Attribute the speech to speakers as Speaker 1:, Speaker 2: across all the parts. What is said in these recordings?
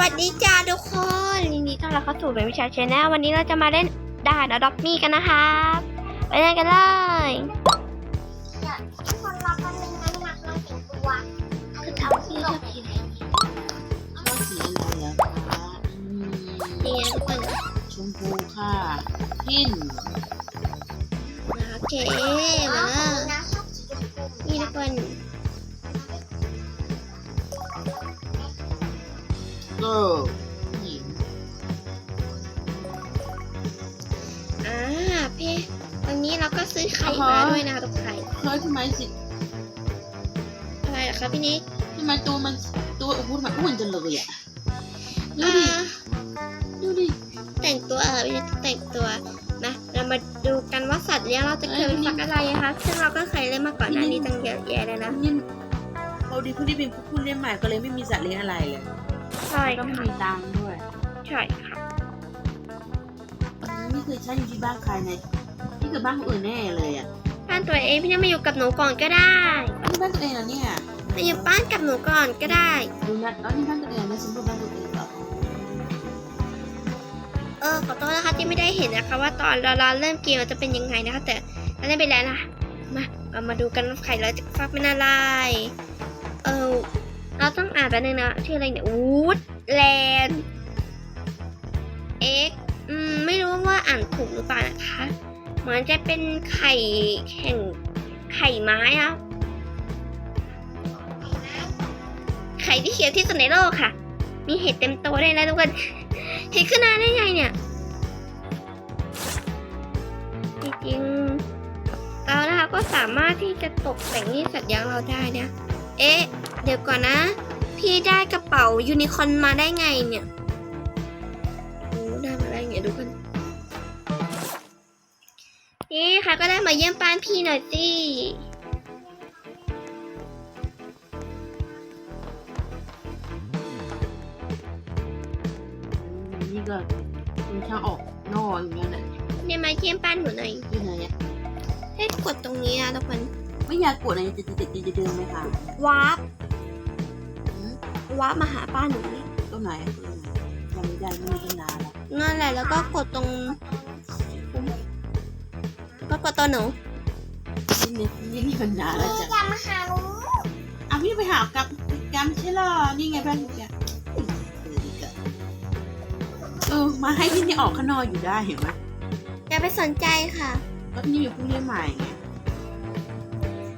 Speaker 1: วัสดีจ้าทุกคนยินดีต้อนรับเข้าสู่เป็นวิชาชแนลวันนี้เราจะมาเล่นด่าน Adopt Me กันนะครับไปเล่นกันเลย
Speaker 2: ทุกคนรอแป๊บนึงนะไม่นับน้องแต่งตัว
Speaker 1: คือทำที่ชอบสีไหน
Speaker 3: ชอบสีอะไรอะคะอืม
Speaker 1: นี่ไงทุกคน
Speaker 3: ชมพูค่ะพิน
Speaker 1: โอเค
Speaker 2: อ๋อ
Speaker 1: มา
Speaker 2: ของนะชอบสีชมพู
Speaker 1: นี่ทุกคน
Speaker 3: เกิร์ลหญิง
Speaker 1: อ่าพี่วันนี้เราก็ซื้อไข่มาด้วยนะคะทุกไข่
Speaker 3: เฮ้ยทำไมสิ
Speaker 1: อะไรเหรอคะพี่นิก
Speaker 3: ทำไมตัวมันตัวอ้วนมันอ้วนจังเลยอะดู
Speaker 1: อ่า
Speaker 3: ดิดูดิ
Speaker 1: แต่งตัวเออพี่นิกแต่งตัวนะเรามาดูกันว่าสัตว์เลี้ยงเราจะเคยเป็นสัตว์อะไรนะคะซึ่งเราก็เคยเล่นมาก่อนหน้านี้ตั้งเยอะแยะเลยนะ
Speaker 3: นี่พอดีผู้ที่เป็นผู้เลี้ยงใหม่ก็เลยไม่มีสัตว์เลี้ยงอะไรเลย
Speaker 1: ใช่
Speaker 3: ก็ไม่
Speaker 1: ค่ะ
Speaker 3: มีตังค์ด้วย
Speaker 1: ใช่ค่ะ
Speaker 3: อืมนี่คือฉันอยู่ที่บ้านใครเนี่ยนี่คือบ้านคนอื่นแน่เลยอะ
Speaker 1: บ้านตัวเองพี่เนี่ยมาอยู่กับหนูก่อนก็ได้
Speaker 3: อันนี้บ้านตัวเองเหรอเนี่ย
Speaker 1: มาอยู่บ้านกับหนูก่อนก็ได้
Speaker 3: ดูนะแล้วนี่บ้านตัวเองนะฉันดูบ้านตัวเองเหรอ
Speaker 1: เออขอโทษนะคะที่ไม่ได้เห็นนะคะ ว่าตอนเราเราเริ่มเกมมันจะเป็นยังไงนะคะ แต่เราเล่นไปแล้วนะมาเรามาดูกันว่าไข่เราจะฟักเป็นอะไรเออ เราต้องอ่านไปบนึงนะ ชื่ออะไรเนี่ยวูดแลนด์เอ็กอืมไม่รู้ว่าอ่านถูกหรือเปล่านะคะ เหมือนจะเป็นไข่แข่งไข่ไม้อะไข่ที่เขียวที่สุดในโลกค่ะ มีเห็ดเต็มตัวเลยนะทุกคนเห็ดขึ้นมาได้ไงเนี่ย จริงๆเรานะคะก็สามารถที่จะตกแต่งนี่สัตว์เลี้ยงเราได้นะ เอ๊ะ ดี๋ยวก่อนนะ พี่ได้กระเป๋ายูนิคอร์นมาได้ไงเนี่ยโอ้ได้มาได้ไงดูกันนี่ค่ะก็ได้มาเยี่ยมป้านพี่หน่อยสิ
Speaker 3: อืมนี่ก็เป็นทางออกนอกอย่างเงี้ยแหละ
Speaker 1: เนี่ยมาเยี่ยมป้านหนูหน่อย
Speaker 3: ที่ไหนอะ
Speaker 1: ให้กดตรงนี้นะทุกคน
Speaker 3: ไม่อยากกดอะไรจะจะจะจะเดินไหมคะ
Speaker 1: วาร์ป วาร์ปมาหาป้านหนูนี่
Speaker 3: ตรงไหนอะตรงไหนจำไม่ได้ไม่มีตั้งนานแล้ว
Speaker 1: นั่นแหละแล้วก็กดตรง ก็กดตัวหนู
Speaker 3: นี่นี่นี่นี่มันนานแล้ว
Speaker 2: นี่
Speaker 3: จ้ะ
Speaker 2: อย่ามาหาหนู
Speaker 3: อะพี่ไปหากับกัมใช่เหรอนี่ไงบ้านแกเออมาให้ที่นี่ออกข้างนอกอยู่ได้เห็นไหม
Speaker 1: อย่าไปสนใจค่ะ
Speaker 3: ก็นี่อยู่ผู้เลี้ยงใหม่ไง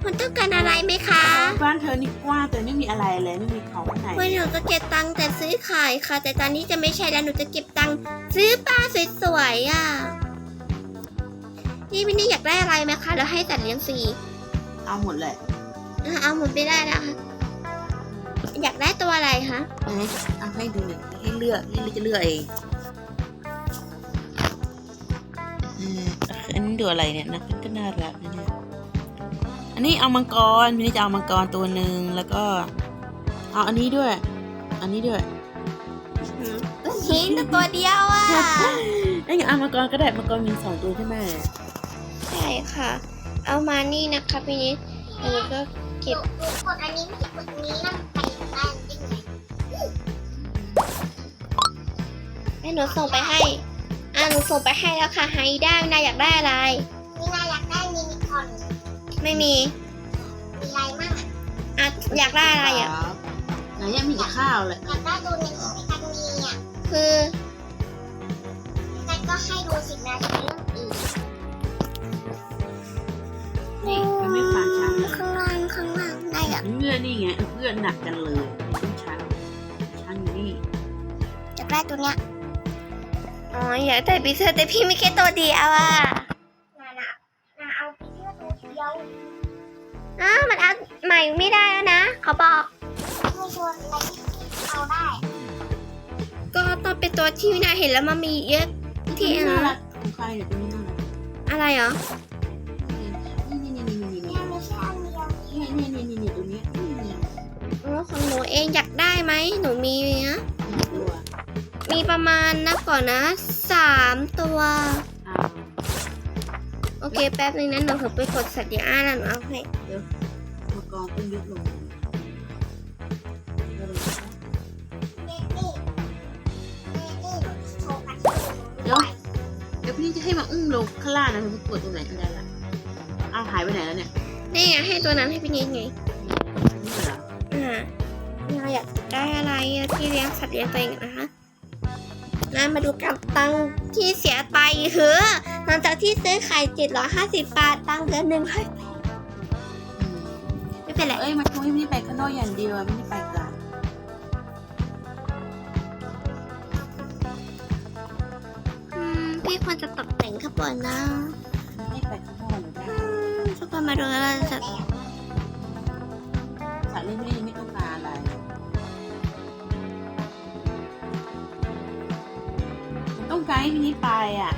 Speaker 1: คุณต้องการอะไรไหมคะ
Speaker 3: บ้านเธอนี่กว้างแต่ไม่มีอะไรเลยไม่มีของข้างใน
Speaker 1: วันหนูจะเก็บตังค์แต่ซื้อขายค่ะ แต่ตอนนี้จะไม่ใช่แล้วหนูจะเก็บตังค์ซื้อปลาสวยๆอะนี่พี่นี่อยากได้อะไรไหมคะแล้วให้ตัดเลี้ยงฟรี
Speaker 3: เอาหมดเลย
Speaker 1: อะเอาหมดไปได้แล้วค่ะอยากได้ตัวอะไรคะ
Speaker 3: เอ้ยเอาให้ดูหน่อยให้เลือกให้เลือกจะเลือกเองเอออันนี้ดูอะไรเนี่ยนะก็น่ารักนะเนี่ย อันนี้เอามังกรพี่นี่จะเอามังกรตัวหนึ่งแล้วก็ เอาอันนี้ด้วย อันนี้ด้วย
Speaker 1: อืมทิ้งตัวเดียวอะ
Speaker 3: ไอ้ยเอามังกรก็ได้มังกรมีสองตัวใช่ไหม
Speaker 1: ใช่ค่ะ เอามานี่นะคะพี่นิดอันนี้ก็เก็บ
Speaker 2: หนูกดอันนี้ไม่ใช่กดอันนี้แล้วมันไปได้จริงไหม
Speaker 1: ให้หนูส่งไปให้อ่าหนูส่งไปให้แล้วค่ะไฮด้าวินาอยากได้อะไร
Speaker 2: ไม่
Speaker 1: มีมี
Speaker 2: อะไรมั่งอะ
Speaker 1: อะอยากได้อะไรอะ
Speaker 3: ไหนยังมีกับข้าวเลย
Speaker 2: อยากได้ดูในที่พี่กันมีอะ
Speaker 1: คือ
Speaker 2: พี่กันก็ให้ดูสินะจะเป็นเรื่องอื่น
Speaker 3: นี่มันไม่ฟังฉันเลย
Speaker 2: ข้างล่างข้างล่างได้อะ
Speaker 3: เพื่อนนี่ไงเพื่อนหนักกันเลยต้องชันชันอยู่นี่
Speaker 2: อยากได้ตัวเนี้ย
Speaker 1: อ๋ออยากได้พิเศษแต่พี่มีแค่ตัวเดียวอะ หม่ไม่ได้แล้วนะ เขาบอก
Speaker 2: ไม่ชวนอะไรที่เอาได้
Speaker 1: ก็ต้องเป็นตัวที่วินาเห็นแล้วมันมีเยอะที่
Speaker 3: นี่
Speaker 1: อะ
Speaker 3: น่า
Speaker 1: ไร
Speaker 3: รักของใครเนี่ยตัวนี้น่ารัก
Speaker 1: อะไรเหรอ
Speaker 3: นี่นี่นี่นี่นี่
Speaker 2: แม่ไม่ใช่อันเดียว
Speaker 3: นี่นี่นี่นี่นี่ตัวนี้นี่
Speaker 1: อ๋อของหนูเองอยากได้ไหมหนูมีนะ
Speaker 3: ตัว
Speaker 1: มีประมาณนับก่อนนะสามตัว
Speaker 3: อ่า
Speaker 1: โอเคแป๊บนึงนะหนูเถอะไปกดสัตว์เลี้ยงอ่าแล้วหนูเอาให้
Speaker 3: มังกร กองขึ้นยุบลง
Speaker 2: เดี๋ยวเดี๋ยวพี่
Speaker 3: จะให้มัอุ้มลงข้างล่างนะมันปวดตรงไหนกันได้ละเอาหายไปไหนแล้วเนี่ย
Speaker 1: นี่ให้ตัวนั้นให้พี่นิดไง
Speaker 3: นี่เหรอ
Speaker 1: อ่าเราอยากได้อะไรที่เลี้ยงสัตว์เลี้ยงตัวเองนะคะนะมาดูกับตังที่เสียไปเหอะหลังจากที่ซื้อไข่เจ็ดร้อยห้าสิบบาท ตังเหนึ่
Speaker 3: ง100
Speaker 1: ไป็นไร
Speaker 3: เอ้ยมันคุยไม่ได้ไปข้างนอกอย่างเดียวไม่ได้ไปกลับ
Speaker 1: อืม พี่ควรจะตกแต่งข้างบนนะ
Speaker 3: ไม่ได้ไปข้างนอกเลยนะ
Speaker 1: อืมทุกคนมาดูแล้วเราจะ
Speaker 3: สัตว์เลี้ยงไม่ได้ยังไม่ต้องการอะไรต้องการให้พี่นี่ไปอะ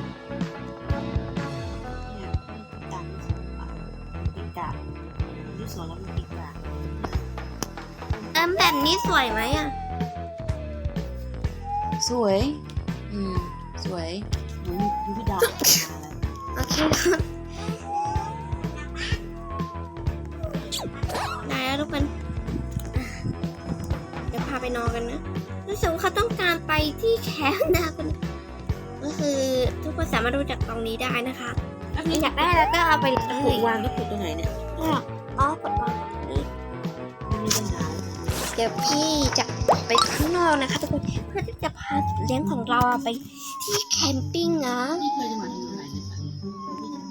Speaker 3: แบ
Speaker 1: บนี้สวยไหมอะ
Speaker 3: สวย อืม สวยเหมือนยูพี่ดาวอะไร
Speaker 1: โอเคได้แล้วทุกคนอะเดี๋ยวพาไปนอนกันนะ รู้สึกว่าเขาต้องการไปที่แคมป์นะคุณก็คือทุกคนสามารถดูจากตรงนี้ได้นะคะ
Speaker 3: แล้วนี่
Speaker 1: อยากได้แล้วก็เอาไปเล
Speaker 3: แล้วปลู
Speaker 1: ย
Speaker 3: กวางก็ปลูกตรงไหนเนี่ย
Speaker 1: อ๋อกดวางนี่
Speaker 3: ไม่มีปัญหา
Speaker 1: เดี๋ยวพี่จะไปข้างนอกนะคะทุกคนเพื่อที่จะพาสัตว์เลี้ยงของเราไปที่แคมปิ้งนะ
Speaker 3: พี่เคยจะมาที่ไหนเนี่ยสัตว์เลี้ยง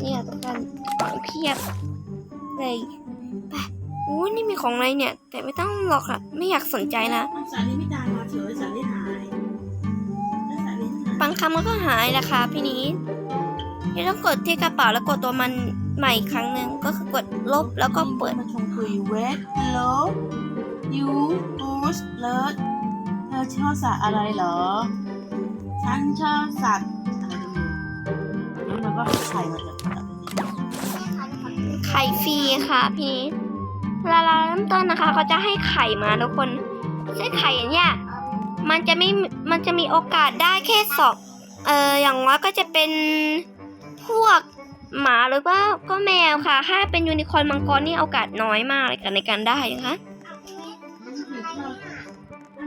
Speaker 1: เนี่ยทุกคนของเพียบเลยไปโอ้ยนี่มีของอะไรเนี่ย แต่ไม่ต้องหรอกอะไม่อยากสนใจละ
Speaker 3: สัตว์นี้ไม่ตายมาเฉยสัตว์นี้หายแล้วสัตว์นี้หาย
Speaker 1: บางคำมันก็หายแหละค่ะพี่นี้พี่ต้องกดที่กระเป๋าแล้วกดตัวมัน ใหม่อีกครั้งหนึ่งก็คือกดลบแล้วก็เปิด
Speaker 3: มาชมคุยเวทโลยูกูสเลิศเธอชอบสัตว์อะไรเหรอ ฉันชอบสัตว์อะไรก็ไม่รู้แล้วมันก็ไข่มาจากสัตว์นี้
Speaker 1: ไข่ฟรีค่ะพี่นี้วลาเราเริ่มต้นนะคะเขาจะให้ไข่มาทุกคนซึ่งไข่เนี่ยมันจะไม่มันจะมีโอกาสได้แค่สองเอออย่างว่าก็จะเป็นพวก หมาหรือว่าก็แมวค่ะ ถ้าเป็นยูนิคอร์นมังกรนี่โอกาสน้อยมากเลยกันในการได้นะคะ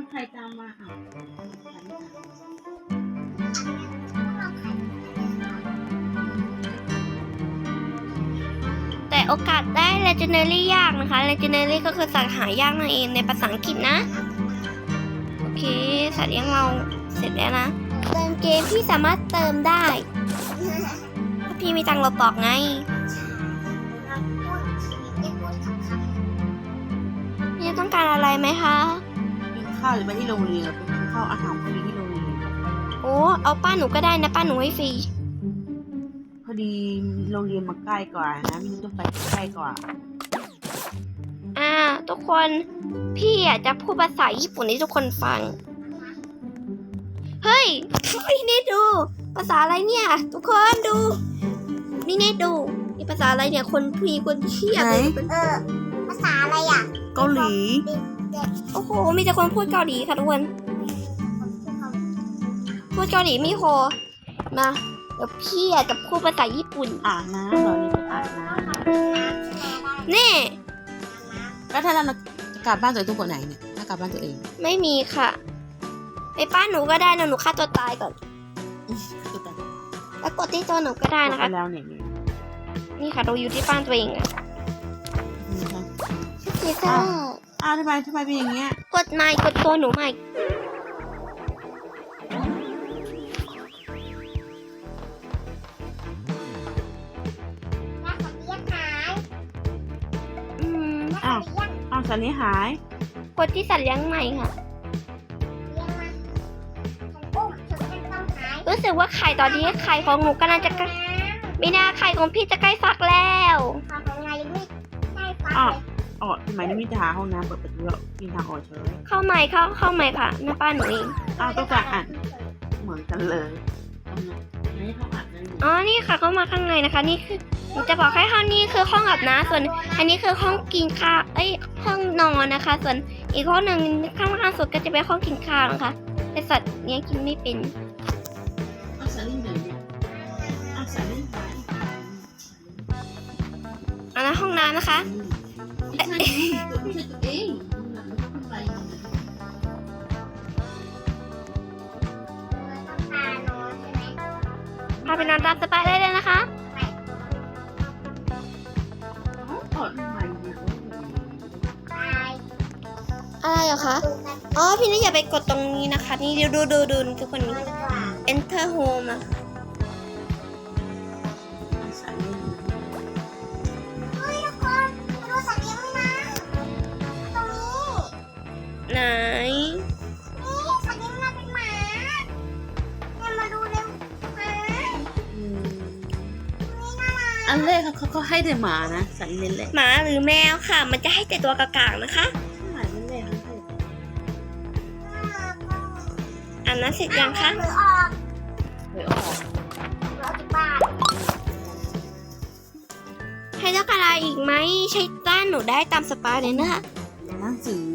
Speaker 3: ใครตามมาอะ
Speaker 1: แต่โอกาสได้ legendary ยากนะคะ legendary ก็คือสัตว์หายากนั่นเองในภาษาอังกฤษนะ โอเค สัตว์เลี้ยงเราเสร็จแล้วนะ เติมเกมพี่สามารถเติมได้ พี่มีตังค์เราบอกไง พี่ต้องการอะไรไหมคะ
Speaker 3: กินข้าวหรือไปที่โรงเรียนหรือไปกินข้าวอาหารฟรีที่โรงเรียน
Speaker 1: โอ้เอาป้าหนูก็ได้นะป้าหนูให้ฟรี
Speaker 3: พอดีโรงเรียนมาใกล้กว่านะไมีต้องไปใกล้กว่า
Speaker 1: อ่า ทุกคนพี่อะจะพูดภาษาญี่ปุ่นให้ทุกคนฟัง เฮ้ยพี่เนทดู ภาษาอะไรเนี่ย ทุกคนดู นี่เนทดูนี่ภาษาอะไรเนี่ย คนผู้หญิงคนเชี่ย
Speaker 3: ไหน
Speaker 2: เออ ภาษาอะไรอะ
Speaker 3: เกาหลี
Speaker 1: โอ้โห มีแต่คนพูดเกาหลีค่ะทุกคน พูดเกาหลีไม่พอมาเดี๋ยวพี่อะจะพูดภาษาญี่ปุ่น
Speaker 3: อ่านน้ำเหรอนี่จะอ่านน้
Speaker 1: แน่ำ
Speaker 3: แล้วถ้าเราจะกลับบ้านตัวเองต้องกดไหนเนี่ยถ้ากลับบ้านตัวเอง
Speaker 1: ไม่มีค่ะ ไปป้าหนูก็ได้นะหนูฆ่าตัวตายก่อน
Speaker 3: ตัวแต่
Speaker 1: แล้วกดที่ตัวหนูก็ได้นะคะ
Speaker 3: ไปแล้วเนี่ยเนี่ย
Speaker 1: นี่ค่ะเราอยู่ที่บ้านตัวเองอะ
Speaker 3: นี่ค่ะ
Speaker 1: เจซ่า
Speaker 3: อ้าวทำไมทำไมเป็นอย่างเงี้ย
Speaker 1: กดใหม่กดตัวหนูใหม่
Speaker 2: น่าสัตว์เลี้ยงหาย
Speaker 1: อืม
Speaker 3: อ้าวอ้าวสันนี้หาย
Speaker 1: กดที่สัตว์เลี้ยงใหม่ค่ะ สึกว่าไข่ตอนนี้ไข่ของหนูกำลังจะใกล้ไม่น่าไข่ของพี่จะใกล้ฟักแล้ว
Speaker 2: ทำยังไงยังไม่ได้ฟัง
Speaker 3: อ้าว
Speaker 2: เลย
Speaker 3: อ๋อทำไมไม่มีทางห้องน้ำเปิดประตูแล้วมีทางออกเฉย
Speaker 1: เข้าใหม่เข้าเข้าใหม่ค่ะหน้าป้านหนูเอง
Speaker 3: อ้าวต้องการอ่านเหมือนกันเลยไม่ให้เขาอ่านเลย
Speaker 1: อ๋อ นี่ค่ะเข้ามาข้างในนะคะ นี่คือหนูจะบอกให้ห้องนี้คือห้องอาบน้ำส่วน อันนี้คือห้องกินข้าวเอ้ยห้องนอนนะคะ ส่วนอีกห้องหนึ่งข้างล่างสุดก็จะเป็นห้องกินข้าวนะคะแต่สัตว์เนี้ยกินไม่เป็น
Speaker 3: อ้าวสันนี่หาย
Speaker 1: อันนั้นห้องน้ำนะคะ
Speaker 3: ไม่ใช่ไม่ใช่ตัวเองหลังไม่ขึ้นไป
Speaker 1: ไปนอนตามสบายได้เลยนะคะ
Speaker 3: กดทำไมเนี่ย
Speaker 2: ไป
Speaker 1: อะไรเหรอคะ
Speaker 2: ดูกัน
Speaker 1: อ๋อ พี่นี่อย่าไปกดตรงนี้นะคะ นี่ดูดูดูดูทุกคน
Speaker 2: ดีกว่า
Speaker 1: enter home อะ ไหน
Speaker 2: นี่ตว์เลี้มันเป็นหมาเนี่ยมาดูเร็วหมานี่น่ารัก
Speaker 3: อันแรกเขาเขาเขาให้แต่หมานะสัตว์เล่นแหละ
Speaker 1: หมาหรือแมวค่ะ มันจะให้แต่ตัวกากางๆนะคะ
Speaker 3: อันแรกเขาให้
Speaker 2: น่ารักมาก
Speaker 1: อันนั้นเสร็จยังคะ
Speaker 2: หรือออก
Speaker 3: ไปออก
Speaker 2: หรือออกจากบ้าน
Speaker 1: ให้ต้อกรอะไรอีกไหม ใช้ต้านหนูได้ตามสบาเลยนะคะ
Speaker 3: หนังสือ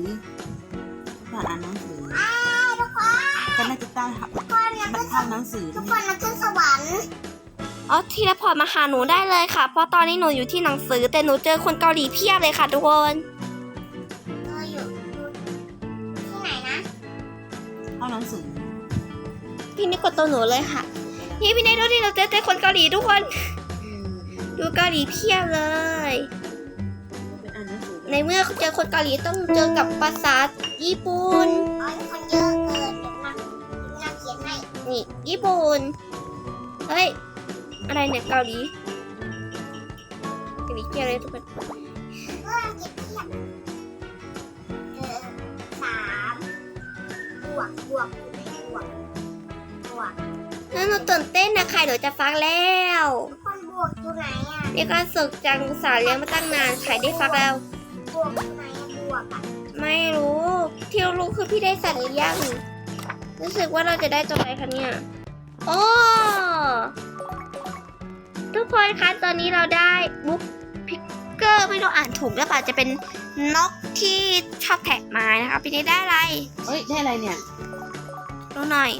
Speaker 3: บ้านอ่านหนังสือ
Speaker 2: อ้าวทุกคน
Speaker 3: ก็น่าจะตั้ง
Speaker 2: ทุกคนนะ
Speaker 3: บั
Speaker 2: ขึ้
Speaker 3: ต
Speaker 2: น
Speaker 3: รทำหนังสือ
Speaker 2: ทุก
Speaker 3: นี่
Speaker 2: คนนะขึ้นสวรรค์
Speaker 1: อ๋อทีละพอร์ตมาหาหนูได้เลยค่ะ เพราะตอนนี้หนูอยู่ที่หนังสือ แต่หนูเจอคนเกาหลีเพียบเลยค่ะทุกคน
Speaker 2: เอออยู่ที่ไหนนะ
Speaker 3: เข้าหนังสือ
Speaker 1: พี่นี่กดตัวหนูเลยค่ะ นี่พี่นี่ดูที่เราเจอแต่คนเกาหลีทุกคน
Speaker 3: อืม
Speaker 1: ดูเกาหลีเพียบเลย ในเมื่อเจอคนเกาหลีต้องเจอกับภาษาญี่ปุ่น
Speaker 2: อ๋อมีคนเยอะเกินเดี๋ยวนะเดี๋ยวนะเขียนให้
Speaker 1: นี่ญี่ปุ่น เฮ้ย อะไรเนี่ยเกาหลีเกาหลีเพียบเลยทุกคน
Speaker 2: เพื่อเก็บเทียบเออสามบวกบวกบวกบวก
Speaker 1: แล้วหนูตื่นเต้นนะใครเดี๋ยวจะฟังแล้ว
Speaker 2: ทุกคนบวกอยู่ไหนอะ
Speaker 1: นี่ก็สึกจังอุตสาห์เลี้ยงมาตั้งนานใครได้ฟังแล้ว
Speaker 2: บวกอยู่ไหนอะบวกอะ
Speaker 1: ไม่รู้ที่รู้คือพี่ได้สัตว์เลี้ยงรู้สึกว่าเราจะได้ตัวอะไรคะเนี่ยโอ้ทุกคนคะตอนนี้เราได้บุ๊กพิกเกอร์ไม่รู้อ่านถูกหรือเปล่าจะเป็นนกที่ชอบแทะไม้นะคะพี่นี่ได้อะไร
Speaker 3: เอ้ยได้อะไรเนี่ย
Speaker 1: ดูหน่อย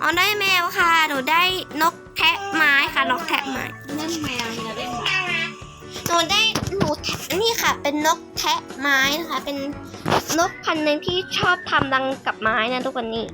Speaker 1: อ๋อได้แมวค่ะหนูได้นกแทะไม้ค่ะนกแทะไม้
Speaker 3: นั่นแมวมีอะไรหมา
Speaker 2: น่ารัก
Speaker 1: หนูได้ หนูนี่ค่ะ เป็นนกแทะไม้นะคะ เป็นนกพันธุ์หนึ่งที่ชอบทำรังกับไม้นะทุกคนนี่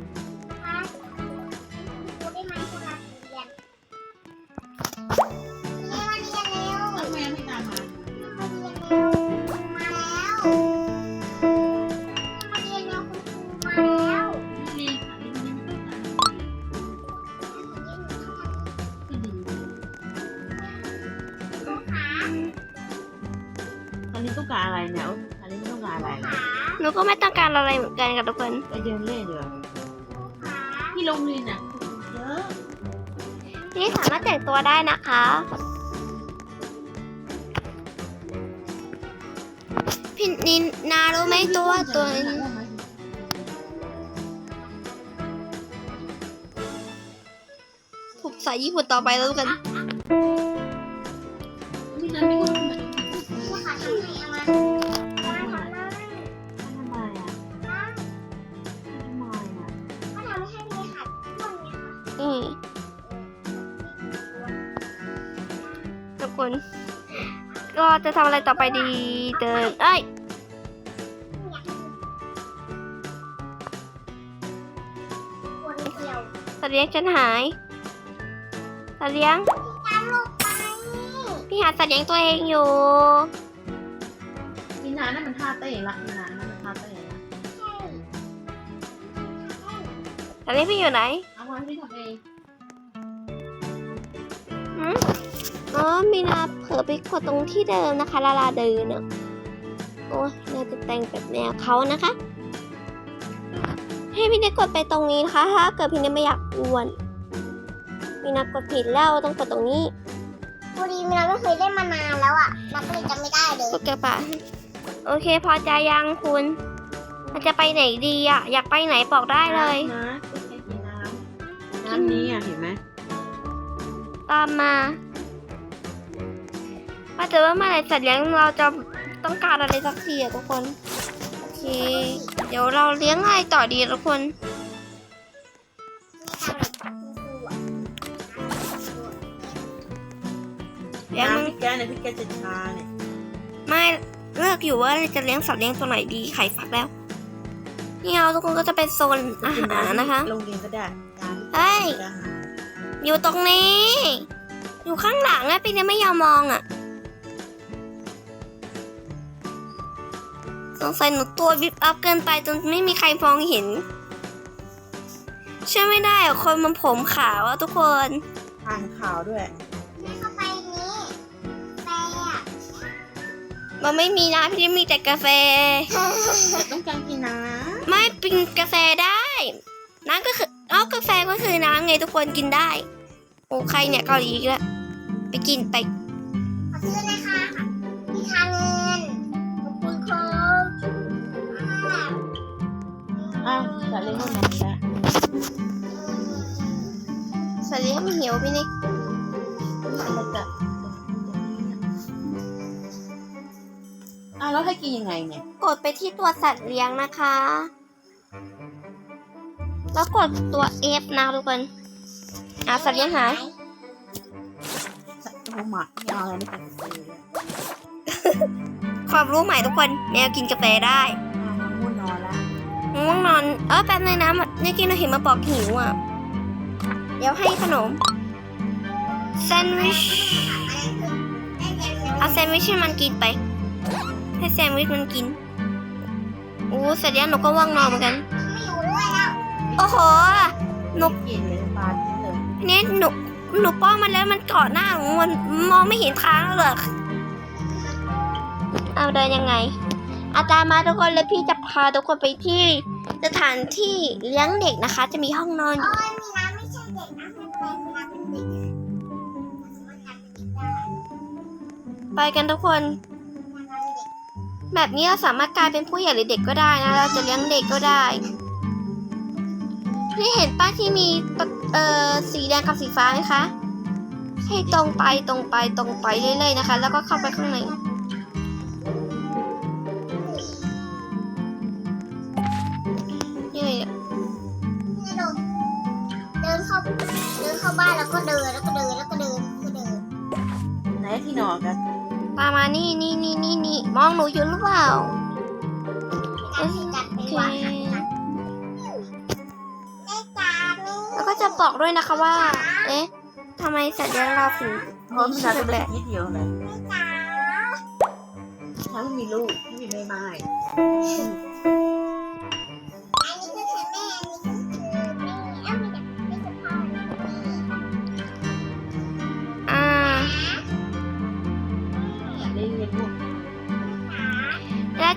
Speaker 2: อ
Speaker 3: งการอะไรเห
Speaker 1: มือนกันค่ะทุกคน
Speaker 3: ไปเดินเล่นเดี๋ยว
Speaker 2: ขา
Speaker 3: ที่โรงเรียนน่ะเยอะ
Speaker 1: นี่สามารถแต่งตัวได้นะคะ พี่นินนารู้ไหมตัวตัวนี้ถูกสายญี่ปุ่นต่อไปแล้วกัน จะทำอะไรต่อไปดีเดินเอ้ย
Speaker 2: คนเดียว
Speaker 1: สัตว์เลี้ยงฉันหายสัตว์เลี้ยง
Speaker 2: ตามลูกไป
Speaker 1: พี่หาสัตว์เลี้ยงตัวเองอยู่
Speaker 3: มีนานั่นมันท่าเต้ละมีนานั่นมันท่าเต้ละ
Speaker 1: สัตว์เลี้ยงพี่อยู่ไหน
Speaker 3: อ๋อ
Speaker 1: มีนาเผลอไปกดตรงที่เดิมนะคะ ลาลาเดินอะโอ้ยน่าจะแต่งแบบแนวเขานะคะ ให้พี่เนกกดไปตรงนี้นะคะ ถ้าเกิดพี่เนกไม่อยากอ้วนมีนากดผิดแล้วต้องกดตรงนี้
Speaker 2: พอดีมินาไม่เคยเล่นมานานแล้วอะนักเลยจำไม่ได้เลย
Speaker 1: กดกระปะโอเค พอใจยังคุณเราจะไปไหนดีอะ อยากไปไหนบอกได้เลย
Speaker 3: นะก็แค่กินน้ำน้ำนี้อะเห็นไหม
Speaker 1: ตามมา ว่าแต่ว่าเมื่อไหร่สัตว์เลี้ยงเราจะต้องการอะไรสักทีอะทุกคนโอเคเดี๋ยวเราเลี้ยงอะไรต่อดีทุกคนเลี้ยงมัน
Speaker 3: น้ำพี่แกเนี่ยพี่แกจะชาเนี่ย
Speaker 1: ไม่เลือกอยู่ว่าจะเลี้ยงสัตว์เลี้ยงตัวไหนดีไข่ฟักแล้วนี่เอาทุกคนก็จะเป็นโซนอาหารนะคะ
Speaker 3: โรงเรียนก็ได้น้ำ
Speaker 1: เฮ้ย
Speaker 3: อาหาร
Speaker 1: ออยู่ตรงนี้ อยู่ข้างหลังอะพี่เนี่ยไม่ยอมมองอะ สงสัยหนูตัววิบอัพเกินไปจนไม่มีใครมองเห็นเชื่อไม่ได้อะคนมันผมขาวอะทุกคน
Speaker 3: อ่านข่าวด้วย
Speaker 2: แม่เข้าไปนี้แปอะ
Speaker 1: มันไม่มีนะพี่มีแต่กาแฟ
Speaker 3: แต่ต้องการกินน้
Speaker 1: ไม่เป็นกาแฟได้ น้ำก็คือเอากาแฟก็คือน้ำไงทุกคนกินได้ โอ้ใครเนี่ยเกาหลีอีกแล้วไปกินไป
Speaker 2: ขอซื้อเลยค่ะพี่ทางเงินำ
Speaker 3: อ้าวจะเล่นห้องน้ำแล้ว
Speaker 1: สัตว์เลี้ยงไม่หิวพี่นิก
Speaker 3: อะไรจะอ้าวแล้วให้กินยังไงเนี่ย
Speaker 1: กดไปที่ตัวสัตว์เลี้ยงนะคะ แล้วกดตัว F นะทุกคน อะสัตว์เลี้ยงหาย
Speaker 3: สัตว์หมาไม่เอาแล้วไม่กินกาแฟเลย
Speaker 1: ความรู้ใหม่ทุกคน แมวกินกาแฟได้
Speaker 3: อ้าวน้ำมุ่นนอนละ
Speaker 1: ง่วงนอน เออแป๊บนึงนะนี่กินเราเห็นมาบอกหิวอะ เดี๋ยวให้ขนมแซนด์วิชเอาแซนด์วิชให้มันกินไป ให้แซนด์วิชมันกินโอ้เสร็จแล้วหนูก็ว่างนอนเหมือนกัน โอ้โหนก
Speaker 3: กินเลยปลากินเลย
Speaker 1: นี่หนูหนูป้อนมันแล้วมันเกาะหน้าหนูมันมองไม่เห็นทางแล้วหรอเอาเดินยังไง อาตามมาทุกคนเลยพี่จะพาทุกคนไปที่สถานที่เลี้ยงเด็กนะคะ จะมีห้องนอนอยู่
Speaker 2: มีน้ำไม่ใช่เด็กนะม่เป็นเป็นเด็กมันทำเป็นเด็กได้
Speaker 1: ไปกันทุกคน แบบนี้เราสามารถกลายเป็นผู้ใหญ่หรือเด็กก็ได้นะ เราจะเลี้ยงเด็กก็ได้พี่เห็นป้าที่มีเอ่อสีแดงกับสีฟ้าไหมคะ ให้ตรงไปตรงไปตรงไปเรื่อยๆนะคะ แล้วก็เข้าไปข้างใน
Speaker 3: หนที่นอนกัน
Speaker 1: ปามานี่นี่นี่นี่นี่มองหนูอยู่หรือเปล่า
Speaker 2: การจัดไป
Speaker 1: โอเค
Speaker 2: วางหันกันแม่จ๋าแม่
Speaker 1: แล้วก็จะบอกด้วยนะคะว่า เอ๊ะทำไมสัตว์เลี้ยงเราถึง
Speaker 3: เพราะมันจะเป็น
Speaker 1: แบ
Speaker 3: แบบบนิดเดียวเลย
Speaker 2: แม่จ๋า
Speaker 3: ฉันไม่มีลูกไม่มีแม่ไม้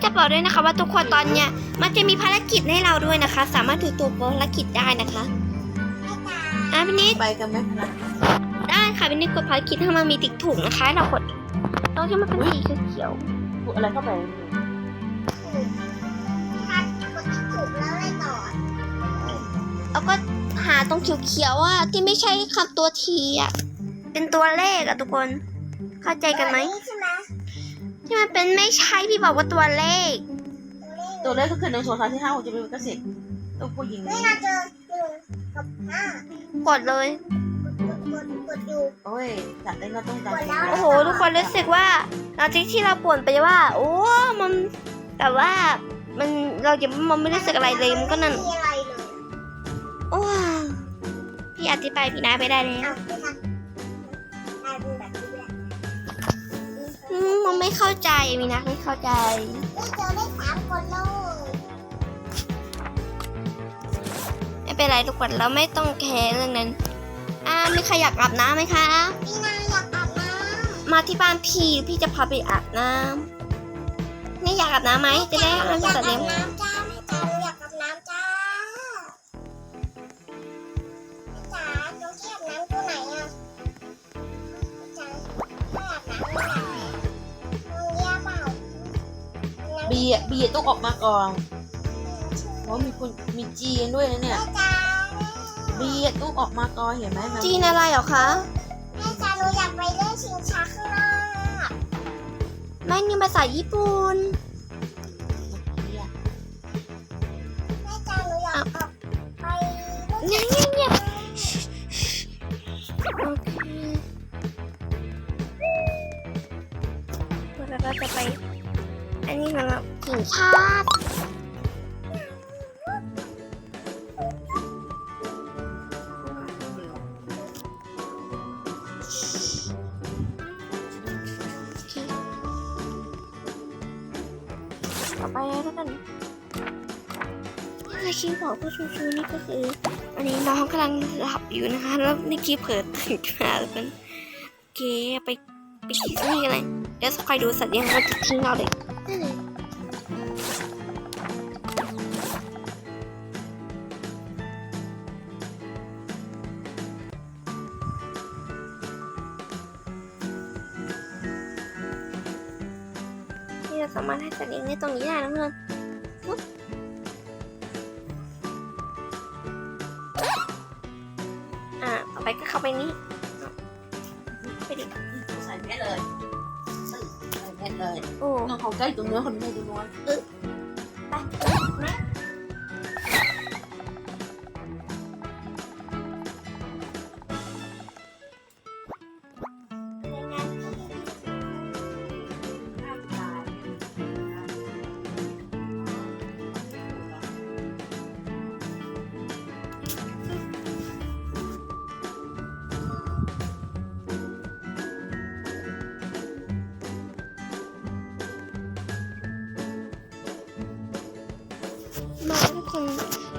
Speaker 1: จะบอกด้วยนะคะว่าทุกคนตอนเนี้ยมันจะมีภารกิจให้เราด้วยนะคะ สามารถถือตัวภารกิจได้นะคะ
Speaker 2: แม่จ๋า
Speaker 1: อะพี่นิด
Speaker 3: ไปกันไหมนะ
Speaker 1: ได้ค่ะพี่นิดกดภารกิจให้มันมีติ๊กถูกนะคะให้เรากดตรงที่มันเป็นสีเขียว
Speaker 3: พูดอะไรเข้าไป
Speaker 2: ถ้ากดที่ถูกแล้วอะไรต่อ
Speaker 1: ๆแล้วก็หาตรงเขียวๆอะที่ไม่ใช่คำตัวทีอะเป็นตัวเลขอะทุกคน เข้าใจกันไหม
Speaker 2: นี่ใช่ไหม
Speaker 1: ที่มันเป็นไม่ใช่พี่บอกว่าตัวเลข
Speaker 3: ตัวเลขก็คือหนึ่งสองสามที่ห้าหกเจ็ดแปดเก้าสิบต้องผู้หญิง
Speaker 2: เฮ้ยเราเจอหนึ่งกับห้าก
Speaker 1: ดเลย
Speaker 2: กดกดกดดู
Speaker 3: โอ้ยจัดได้ก็ต้องการ
Speaker 1: โอ้โห ทุกคนรู้สึกว่าหลังจากที่เราป่วนไปว่า โอ้ มันแต่ว่ามันเราจะมันไม่รู้สึกอะไรเลยมันก็นั่น
Speaker 2: ไม่มีอะไรเลย
Speaker 1: โอ้พี่อธิบายพี่นาไปได้เลย
Speaker 2: ไม่เข้า
Speaker 1: ใจมีนักไม่เข้าใจ
Speaker 2: ไม่เจอไม่สามคนเลย
Speaker 1: ไม่เป็นไรทุกคนเราไม่ต้องแคร์เรื่องนั้น อ่ามีใครอยากอาบน้ำไหมคะ
Speaker 2: พี่นาอยากอาบน้ำ
Speaker 1: มาที่บ้านพี่พี่จะพาไปอาบน้ำนี่อยากอาบน้ำไหมจะได้
Speaker 2: อ
Speaker 1: พี่
Speaker 2: ยาก
Speaker 1: ตั
Speaker 2: อา
Speaker 1: ดเลี้ย
Speaker 2: บน้ำ บีอะบีต้อง
Speaker 3: ออกมาก่อนเพราะมีคนมีจีนด้วยนะเนี่ย
Speaker 2: แม่จ๋า
Speaker 3: บีอะต้องออกมาก่อนเห็นไหมมัน
Speaker 1: จีนอะไรเหรอคะ
Speaker 2: แม่จ๋าหนูอยากไปเล่นชิงช้าข้างนอก
Speaker 1: ไม่มีภาษาญี่ปุ่น
Speaker 2: แม่จ๋าหนูอยากออกไปเล่น
Speaker 1: เงียบเงียบเงียบโอเคแล้วก็จะไป อันนี้สำหรับกิ่งชาติต่อไปแล้วกันถ้คลิปบอกผู้ชูชูนี่ก็คือ อันนี้น้องกำลังหลับอยู่นะคะ แล้วนี่คีเผิดตื่นมาแล้วกันเกไปไปกินนี่กันเลยเดี๋ยวสักคอยดูสัตว์ยังมันจะทิ้งเราเลย นั่น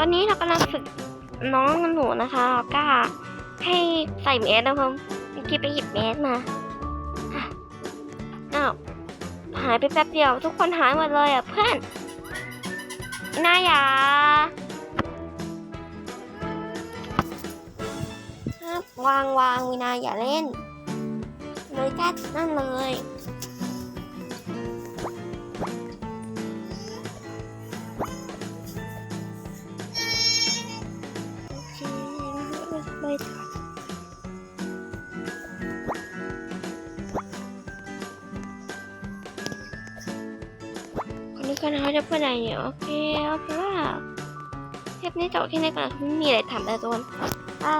Speaker 1: ตอนนี้
Speaker 3: เรา
Speaker 1: กำลังฝึกน้องหนูนะคะก็ให้ใส่แมสนะคะเมื่อกี้ไปหยิบแมสมาอะอ้าวหายไปแป๊บเดียว ทุกคนหายหมดเลยอะเพื่อนนายาครับวางวางวินาอย่าเล่นเลยแค่นั่นเลย กันเขาจะพูดอะไรเนี่ยโอเคเอาเป็นว่าเทปนี้จบแค่นี้ก่อนไม่มีอะไรถามแต่ตัวอ่า